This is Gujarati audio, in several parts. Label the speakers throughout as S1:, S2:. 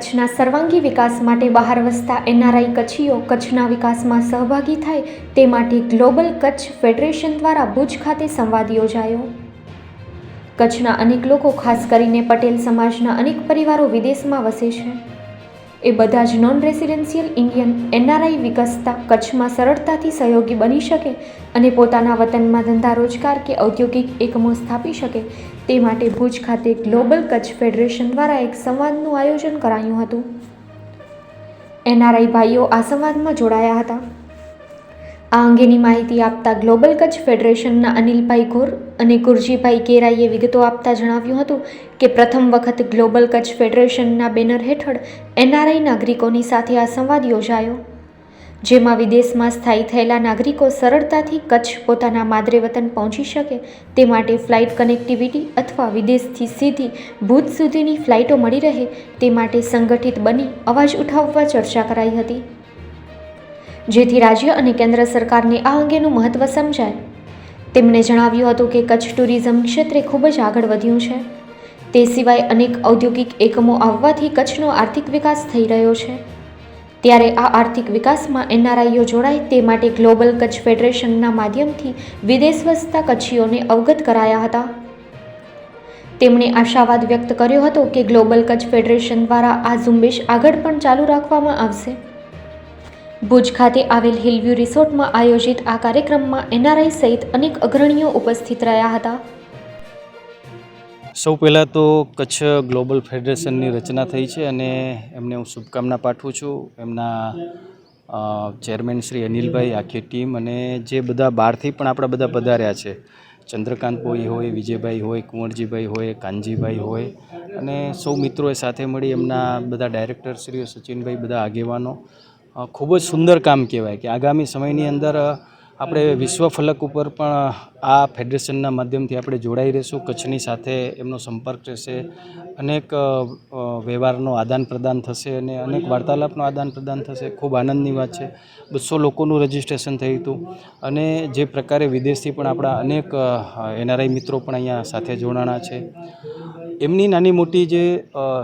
S1: કચ્છના સર્વાંગી વિકાસ માટે બહાર વસતા એનઆરઆઈ કચ્છીઓ કચ્છના વિકાસમાં સહભાગી થાય તે માટે ગ્લોબલ કચ્છ ફેડરેશન દ્વારા ભુજ ખાતે સંવાદ યોજાયો. કચ્છના અનેક લોકો ખાસ કરીને પટેલ સમાજના અનેક પરિવારો વિદેશમાં વસે છે. એ બધા જ નોન રેસિડેન્શિયલ ઇન્ડિયન એનઆરઆઈ વિકસતા કચ્છમાં સરળતાથી સહયોગી બની શકે અને પોતાના વતનમાં ધંધા રોજગાર કે ઔદ્યોગિક એકમો સ્થાપી શકે તે માટે ભુજ ખાતે ગ્લોબલ કચ્છ ફેડરેશન દ્વારા એક સંવાદનું આયોજન કરાયું હતું. એનઆરઆઈ ભાઈઓ આ સંવાદમાં જોડાયા હતા. આ અંગેની માહિતી આપતા ગ્લોબલ કચ્છ ફેડરેશનના અનિલભાઈ ગોર અને ગુરજીભાઈ કેરાઈએ વિગતો આપતા જણાવ્યું હતું કે પ્રથમ વખત ગ્લોબલ કચ્છ ફેડરેશનના બેનર હેઠળ એનઆરઆઈ નાગરિકોની સાથે આ સંવાદ યોજાયો, જેમાં વિદેશમાં સ્થાયી થયેલા નાગરિકો સરળતાથી કચ્છ પોતાના માદરે વતન પહોંચી શકે તે માટે ફ્લાઇટ કનેક્ટિવિટી અથવા વિદેશથી સીધી ભૂજ સુધીની ફ્લાઇટો મળી રહે તે માટે સંગઠિત બની અવાજ ઉઠાવવા ચર્ચા કરાઈ હતી. જેથી રાજ્ય અને કેન્દ્ર સરકારને આ અંગેનું મહત્ત્વ સમજાય. તેમણે જણાવ્યું હતું કે કચ્છ ટુરિઝમ ક્ષેત્રે ખૂબ જ આગળ વધ્યું છે. તે સિવાય અનેક ઔદ્યોગિક એકમો આવવાથી કચ્છનો આર્થિક વિકાસ થઈ રહ્યો છે. ત્યારે આ આર્થિક વિકાસમાં એનઆરઆઈઓ જોડાય તે માટે ગ્લોબલ કચ્છ ફેડરેશનના માધ્યમથી વિદેશ વસતા કચ્છીઓને અવગત કરાયા હતા. તેમણે આશાવાદ વ્યક્ત કર્યો હતો કે ગ્લોબલ કચ્છ ફેડરેશન દ્વારા આ ઝુંબેશ આગળ પણ ચાલુ રાખવામાં આવશે. ભુજ ખાતે આવેલ હિલવ્યુ રિસોર્ટમાં આયોજિત આ કાર્યક્રમમાં એનઆરઆઈ સહિત અનેક અગ્રણીઓ ઉપસ્થિત રહ્યા હતા.
S2: સૌ પહેલાં તો કચ્છ ગ્લોબલ ફેડરેશનની રચના થઈ છે અને એમને હું શુભકામના પાઠવું છું. એમના ચેરમેન શ્રી અનિલભાઈ, આખી ટીમ અને જે બધા બહારથી પણ આપણા બધા પધાર્યા છે. ચંદ્રકાંત ભોઈ હોય, વિજયભાઈ હોય, કુંવરજીભાઈ હોય, કાનજીભાઈ હોય અને સૌ મિત્રોએ સાથે મળી એમના બધા ડાયરેક્ટર શ્રીઓ સચિનભાઈ બધા આગેવાનો ખૂબ જ સુંદર કામ કહેવાય કે આગામી સમયની અંદર આપણે વિશ્વ ફલક ઉપર પણ આ ફેડરેશનના માધ્યમથી આપણે જોડાઈ રહીશું. કચ્છની સાથે એમનો સંપર્ક રહેશે. અનેક વ્યવહારનો આદાન પ્રદાન થશે અને અનેક વાર્તાલાપનો આદાન પ્રદાન થશે. ખૂબ આનંદની વાત છે. બસો લોકોનું રજિસ્ટ્રેશન થયું હતું. અને જે પ્રકારે વિદેશથી પણ આપણા અનેક એનઆરઆઈ મિત્રો પણ અહીંયા સાથે જોડાણા છે. એમની નાની મોટી જે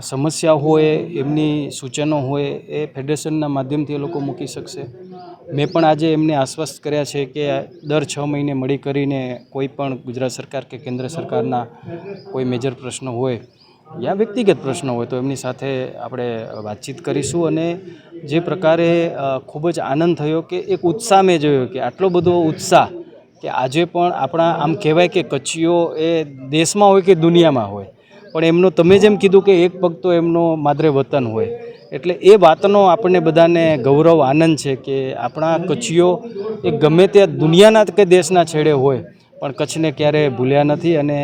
S2: સમસ્યા હોય, એમની સૂચનો હોય, એ ફેડરેશનના માધ્યમથી એ લોકો મૂકી શકશે. મેં પણ આજે એમને આશ્વસ્ત કર્યા છે કે દર છ મહિને મળી કરીને કોઈ પણ ગુજરાત સરકાર કે કેન્દ્ર સરકારના કોઈ મેજર પ્રશ્નો હોય યા વ્યક્તિગત પ્રશ્નો હોય તો એમની સાથે આપણે વાતચીત કરીશું અને જે પ્રકારે ખૂબ જ આનંદ થયો કે એક ઉત્સાહ મેં જોયો કે આટલો બધો ઉત્સાહ કે આજે પણ આપણા, આમ કહેવાય કે કચ્છીઓ એ દેશમાં હોય કે દુનિયામાં હોય. પણ એમનો તમે જેમ કીધું કે એક પગ તો એમનો માદરે વતન હોય. એટલે એ વાતનો આપણને બધાને ગૌરવ આનંદ છે કે આપણા કચ્છીઓ એ ગમે તે દુનિયાના કે દેશના છેડે હોય, પણ કચ્છને ક્યારેય ભૂલ્યા નથી અને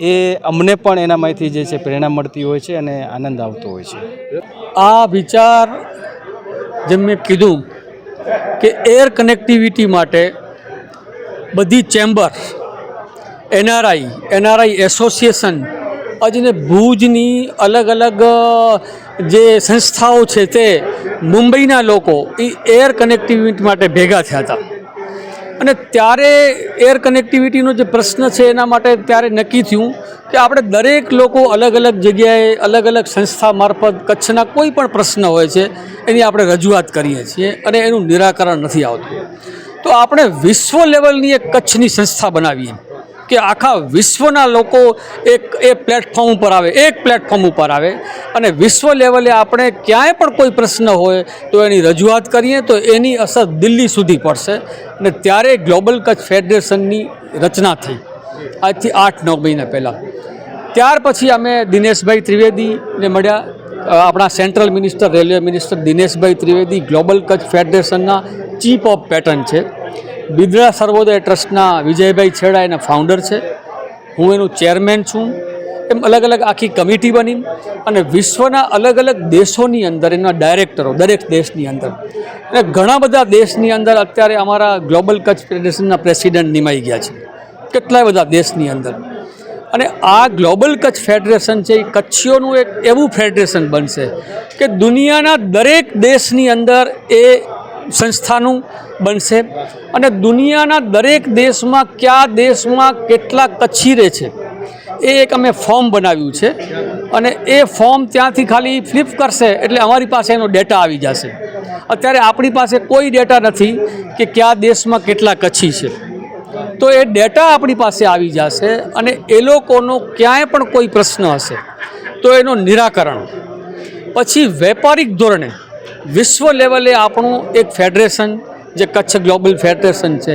S2: એ અમને પણ એનામાંથી જે છે પ્રેરણા મળતી હોય છે અને આનંદ આવતો હોય છે.
S3: આ વિચાર જેમ મેં કીધું કે એર કનેક્ટિવિટી માટે બધી ચેમ્બર એનઆરઆઈ એનઆરઆઈ એસોસિએશન આજને ભુજની અલગ અલગ જે સંસ્થાઓ છે તે મુંબઈના લોકો એ એર કનેક્ટિવિટી માટે ભેગા થયા હતા. અને ત્યારે એર કનેક્ટિવિટીનો જે પ્રશ્ન છે એના માટે ત્યારે નક્કી થયું કે આપણે દરેક લોકો અલગ અલગ જગ્યાએ અલગ અલગ સંસ્થા મારફત કચ્છના કોઈ પણ પ્રશ્ન હોય છે, એની આપણે રજૂઆત કરીએ છીએ અને એનું નિરાકરણ નથી આવતું. તો આપણે વિશ્વ લેવલની એક કચ્છની સંસ્થા બનાવીએ. કે આખા વિશ્વના લોકો એક, એ પ્લેટફોર્મ ઉપર આવે, એક પ્લેટફોર્મ ઉપર આવે. અને વિશ્વ લેવલે આપણે ક્યાંય પણ કોઈ પ્રશ્ન હોય તો એની રજૂઆત કરીએ તો એની અસર દિલ્હી સુધી પડશે. અને ત્યારે ગ્લોબલ કચ્છ ફેડરેશનની રચના થઈ. આજથી આઠ, નવ મહિના પહેલાં. ત્યાર પછી અમે દિનેશભાઈ ત્રિવેદીને મળ્યા. આપણા central minister railway minister Dineshbhai Trivedi global Kutch ફેડરેશનના chief of patron છે. બિદ્રા સર્વોદય ટ્રસ્ટના વિજયભાઈ છેડા એના ફાઉન્ડર છે. હું એનું ચેરમેન છું. એમ અલગ અલગ આખી કમિટી બની અને વિશ્વના અલગ અલગ દેશોની અંદર એના ડાયરેક્ટરો દરેક દેશની અંદર. અને ઘણા બધા દેશની અંદર અત્યારે અમારા ગ્લોબલ કચ્છ ફેડરેશનના પ્રેસિડેન્ટ નિમાઈ ગયા છે. કેટલાય બધા દેશની અંદર. અને આ ગ્લોબલ કચ્છ ફેડરેશન છે એ કચ્છીઓનું એક એવું ફેડરેશન બનશે કે દુનિયાના દરેક દેશની અંદર એ સંસ્થાનું બનશે. અને દુનિયાના દરેક દેશમાં કયા દેશમાં કેટલા કચ્છી રહે છે, એ એક અમે ફોર્મ બનાવ્યું છે. અને એ ફોર્મ ત્યાંથી ખાલી ફ્લિપ કરશે એટલે અમારી પાસે એનો ડેટા આવી જશે. અત્યારે આપણી પાસે કોઈ ડેટા નથી કે કયા દેશમાં કેટલા કચ્છી છે. તો એ ડેટા આપણી પાસે આવી જશે અને એ લોકોનો ક્યાંય પણ કોઈ પ્રશ્ન હશે, તો એનું નિરાકરણ. પછી વેપારિક ધોરણે વિશ્વ લેવલે આપણું એક ફેડરેશન જે કચ્છ ગ્લોબલ ફેડરેશન છે.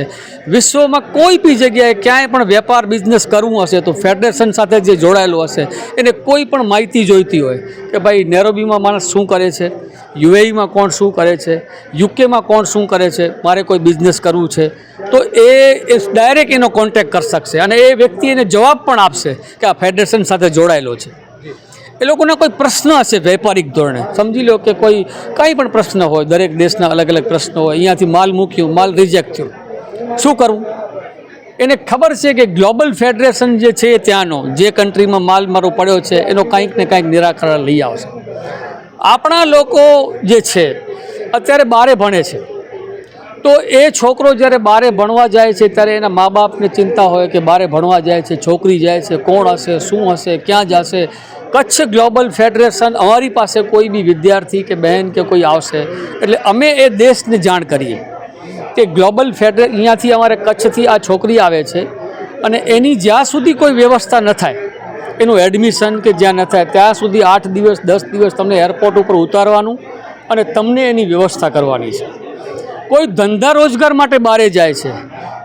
S3: વિશ્વમાં કોઈ બી જગ્યાએ ક્યાંય પણ વેપાર બિઝનેસ કરવું હશે તો ફેડરેશન સાથે જે જોડાયેલું હશે, એને કોઈ પણ માહિતી જોઈતી હોય કે ભાઈ નેરોબીમાં માણસ શું કરે છે, યુએઈમાં કોણ શું કરે છે, યુકેમાં કોણ શું કરે છે, મારે કોઈ બિઝનેસ કરવું છે, તો એ ડાયરેક્ટ એનો કોન્ટેક્ટ કરી શકશે અને એ વ્યક્તિ એને જવાબ પણ આપશે કે આ ફેડરેશન સાથે જોડાયેલો છે. એ લોકોના કોઈ પ્રશ્ન હશે વેપારિક ધોરણે? સમજી લો કે કોઈ, કંઈ પણ પ્રશ્ન હોય, દરેક દેશના અલગ અલગ પ્રશ્નો હોય, અહીંયાથી માલ મૂક્યું, માલ રિજેક્ટ થયો. શું કરવું? એને ખબર છે કે ગ્લોબલ ફેડરેશન જે છે ત્યાંનો, જે કન્ટ્રીમાં માલ મારો પડ્યો છે, એનો કાંઈક ને કંઈક નિરાકરણ લઈ આવશે. આપણા લોકો જે છે, અત્યારે બારે ભણે છે. તો એ છોકરો જ્યારે બારે ભણવા જાય છે, ત્યારે એના મા બાપને ચિંતા હોય કે બારે ભણવા જાય છે, છોકરી જાય છે, કોણ હશે, શું હશે, ક્યાં જશે? કચ્છ ગ્લોબલ ફેડરેશન અમારી પાસે કોઈ બી વિદ્યાર્થી કે બહેન કે કોઈ આવશે, એટલે અમે એ દેશને જાણ કરીએ કે ગ્લોબલ ફેડરે અહીંયાથી અમારે કચ્છથી આ છોકરી આવે છે અને એની જ્યાં સુધી કોઈ વ્યવસ્થા ન થાય, એનું એડમિશન કે જ્યાં ન થાય, ત્યાં સુધી આઠ દિવસ, દસ દિવસ તમને એરપોર્ટ ઉપર ઉતારવાનું અને તમને એની વ્યવસ્થા કરવાની છે. કોઈ ધંધા રોજગાર માટે બહારે જાય છે,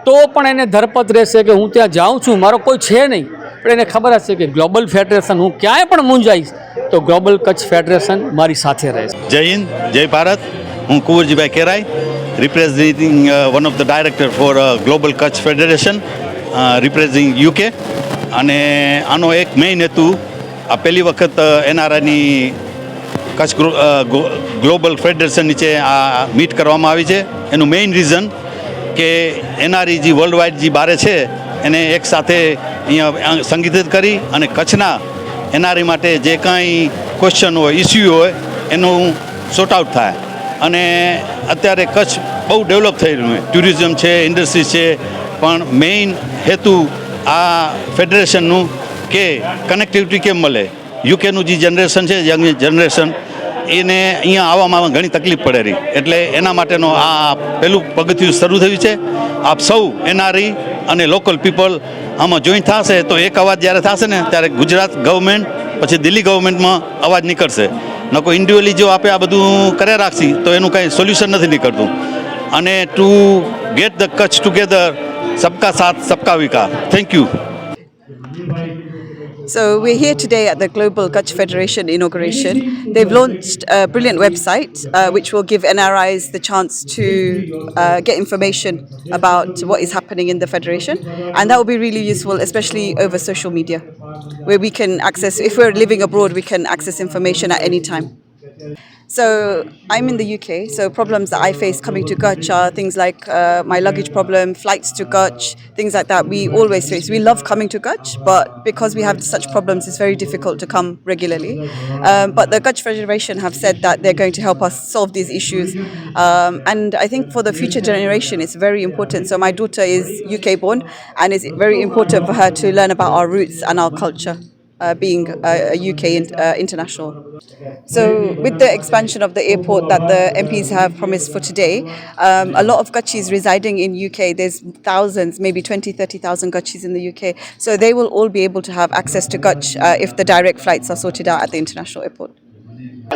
S3: તો પણ એને ધરપત રહેશે કે હું ત્યાં જાઉં છું, મારો કોઈ છે નહીં. પણ એને ખબર હશે કે ગ્લોબલ ફેડરેશન હું ક્યાંય પણ મૂંઝાઈશ, તો ગ્લોબલ કચ્છ ફેડરેશન મારી સાથે રહેશે
S4: જય હિન્દ, જય ભારત. હું Kunvarjibhai Kerai representing one of the director for global Kutch federation representing UK અને આનો એક મેઇન હેતુ, આ પહેલી વખત એનઆરઆઈની કચ્છ ગ્લોબલ ફેડરેશન નીચે આ મીટ કરવામાં આવી છે. એનું મેઇન રીઝન કે એનઆરઈ જે વર્લ્ડ વાઇડ જે બારે છે, એને એક સાથે અહીંયા સંગીત કરી અને કચ્છના એનઆરઈ માટે જે કાંઈ ક્વેશ્ચન હોય ઇસ્યુ હોય, એનું સોર્ટ આઉટ થાય. અને અત્યારે કચ્છ બહુ ડેવલપ થઈ રહ્યું છે. ટુરિઝમ છે ઇન્ડસ્ટ્રી છે, પણ મેઇન હેતુ આ ફેડરેશનનું કે કનેક્ટિવિટી કેમ મળે? યુકેનું જે જનરેશન છે યંગ જનરેશન એને અહીંયા આવવામાં ઘણી તકલીફ પડે રહી એટલે એના માટેનો આ પહેલું પગથિયું શરૂ થયું છે. આપ સૌ એનઆરઈ અને લોકલ પીપલ આમાં જોઈન થશે તો એક અવાજ જ્યારે થશે ને ત્યારે ગુજરાત ગવર્મેન્ટ પછી દિલ્હી ગવર્મેન્ટમાં અવાજ નીકળશે. નકો ઇન્ડિવિજ્યુઅલી જો આપણે આ બધું કર્યા રાખશી, તો એનું કંઈ સોલ્યુશન નથી નીકળતું. અને to get the Kutch together સબકા સાથ, સબકા વિકાસ. Thank you
S5: So we're here today at the Global Kutch Federation inauguration. They've launched a brilliant website uh, which will give NRIs the chance to uh, get information about what is happening in the federation, and that will be really useful, especially over social media, where we can access. If we're living abroad, we can access information at any time. So I'm in the UK. So problems that I face coming to Kutch are things like uh, my luggage problem, flights to Kutch, things like that. We always face. We love coming to Kutch, but because we have such problems, it's very difficult to come regularly. Um, but the Kutch Federation have said that they're going to help us solve these issues, um, and I think for the future generation, it's very important. So my daughter is UK born, and it's very important for her to learn about our roots and our culture uh, being a, a UK in, uh, international. So, with the expansion of the airport that the MPs have promised for today, um, a lot of Gachis residing in UK, there's thousands, maybe 20, 30,000 Gachis in the UK. So, they will all be able to have access to Gach uh, if the direct flights are sorted out at the international airport.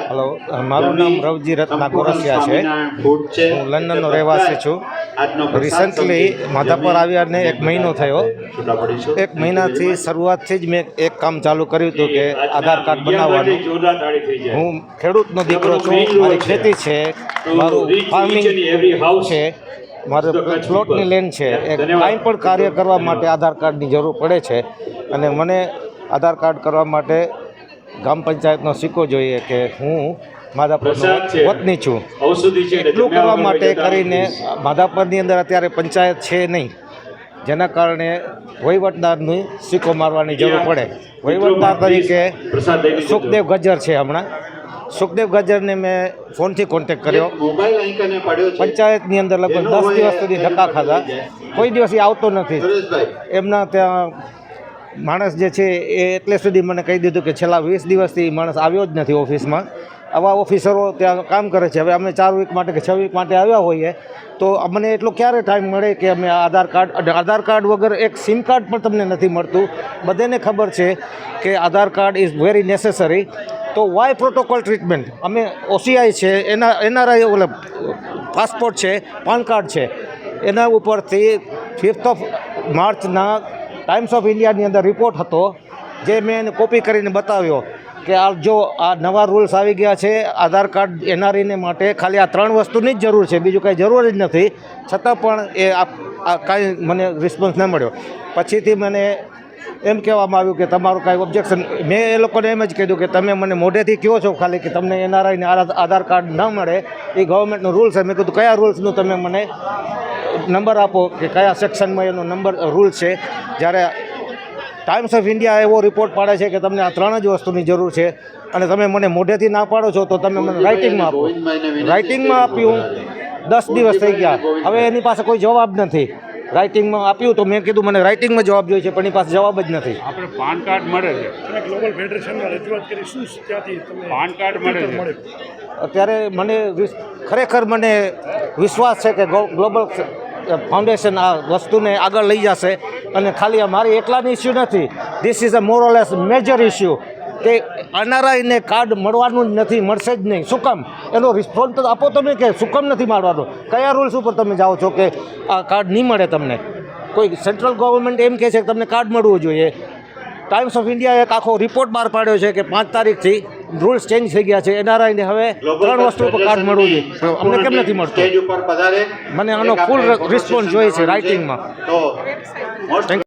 S6: Hello મારું નામ રવજી રત્ના કોરસિયા છે. હું લંડનનો રહેવાસી છું. રિસન્ટલી માધાપર આવ્યાને એક મહિનો થયો. એક મહિનાથી શરૂઆતથી જ મેં એક કામ ચાલુ કર્યું હતું કે આધાર કાર્ડ બનાવવાનું. હું ખેડૂતનો દીકરો છું મારી ખેતી છે મારું ફાર્મિંગ છે મારે પ્લોટની લેન્ડ છે. એ કાંઈ પણ કાર્ય કરવા માટે આધાર કાર્ડની જરૂર પડે છે. અને મને આધાર કાર્ડ કરવા માટે ગ્રામ પંચાયતનો સિક્કો જોઈએ કે હું માધાપુરનો વતની છું. એટલું કરવા માટે કરીને માધાપરની અંદર અત્યારે પંચાયત છે નહીં. જેના કારણે વહીવટદારની સિક્કો મારવાની જરૂર પડે. વહીવટદાર તરીકે સુખદેવ ગજ્જર છે હમણાં. સુખદેવ ગજ્જરને મેં ફોનથી કોન્ટેક કર્યો. પંચાયતની અંદર લગભગ દસ દિવસ સુધી ધક્કા ખાધા. કોઈ દિવસ એ આવતો નથી. એમના ત્યાં માણસ જે છે એ એટલે સુધી મને કહી દીધું કે છેલ્લા વીસ દિવસથી માણસ આવ્યો જ નથી ઓફિસમાં. આવા ઓફિસરો ત્યાં કામ કરે છે. હવે અમે ચાર વીક માટે કે છ વીક માટે આવ્યા હોઈએ તો અમને એટલો ક્યારે ટાઈમ મળે કે અમે આધાર કાર્ડ આધાર કાર્ડ વગર એક સિમ કાર્ડ પણ તમને નથી મળતું? બધાને ખબર છે કે Aadhaar card is very necessary તો વાય પ્રોટોકોલ ટ્રીટમેન્ટ અમે ઓસીઆઈ છે, એના, એનઆરઆઈ ઓલા પાસપોર્ટ છે, પાન કાર્ડ છે. એના ઉપરથી ફિફ્થ ઓફ માર્ચના ટાઈમ્સ ઓફ ઇન્ડિયાની અંદર રિપોર્ટ હતો, જે મેં એને કોપી કરીને બતાવ્યો કે આ જો આ નવા રૂલ્સ આવી ગયા છે, આધાર કાર્ડ એનઆરઈને માટે ખાલી આ ત્રણ વસ્તુની જ જરૂર છે, બીજું કાંઈ જરૂર જ નથી. છતાં પણ એ આ કાંઈ મને રિસ્પોન્સ ન મળ્યો. પછીથી મને એમ કહેવામાં આવ્યું કે તમારું કાંઈ ઓબ્જેક્શન મેં એ લોકોને એમ જ કીધું કે તમે મને મોઢેથી કહો છો ખાલી કે તમને એનઆરઆઈને આધાર કાર્ડ ન મળે એ ગવર્મેન્ટનો રૂલ્સ છે. મેં કીધું કયા રૂલ્સનું તમે મને નંબર આપો કે કયા સેક્શનમાં એનો નંબર રૂલ છે? જ્યારે ટાઈમ્સ ઓફ ઇન્ડિયા એવો રિપોર્ટ પાડે છે કે તમને આ ત્રણ જ વસ્તુની જરૂર છે અને તમે મને મોઢેથી ના પાડો છો તો તમે મને રાઇટિંગમાં આપો. રાઇટિંગમાં આપ્યું. દસ દિવસ થઈ ગયા. હવે એની પાસે કોઈ જવાબ નથી. રાઇટિંગમાં આપ્યું તો મેં કીધું મને રાઇટિંગમાં જવાબ જોઈએ છે પણ એની પાસે જવાબ જ નથી.
S7: આપણે પાન કાર્ડ મળે છે.
S8: અને ગ્લોબલ ફેડરેશનમાં રજૂઆત કરી શું ત્યાંથી તમને
S7: પાન કાર્ડ મળે છે.
S6: અત્યારે મને ખરેખર મને વિશ્વાસ છે કે ગો- ગ્લોબલ ફાઉન્ડેશન આ વસ્તુને આગળ લઈ જશે. અને ખાલી આ મારી એકલાની ઇસ્યુ નથી. This is a more less major issue કે એનઆરઆઈને કાર્ડ મળવાનું જ નથી મળશે જ નહીં. શું કામ? એનો રિસ્પોન્સ તો આપો તમે કે શું કામ નથી મળવાનો? કયા રૂલ્સ ઉપર તમે જાઓ છો કે આ કાર્ડ નહીં મળે તમને? કોઈ સેન્ટ્રલ ગવર્મેન્ટ એમ કહે છે કે તમને કાર્ડ મળવું જોઈએ. ટાઈમ્સ ઓફ ઇન્ડિયાએ એક આખો રિપોર્ટ બહાર પાડ્યો છે કે પાંચ તારીખથી રૂલ્સ ચેન્જ થઈ ગયા છે. એનઆરઆઈને હવે ત્રણ વસ્તુ ઉપર કાર્ડ મળવું જોઈએ. અમને કેમ નથી મળતું? મને આનો ફૂલ રિસ્પોન્સ જોઈએ છે રાઇટિંગમાં
S4: થેન્ક
S6: થેન્ક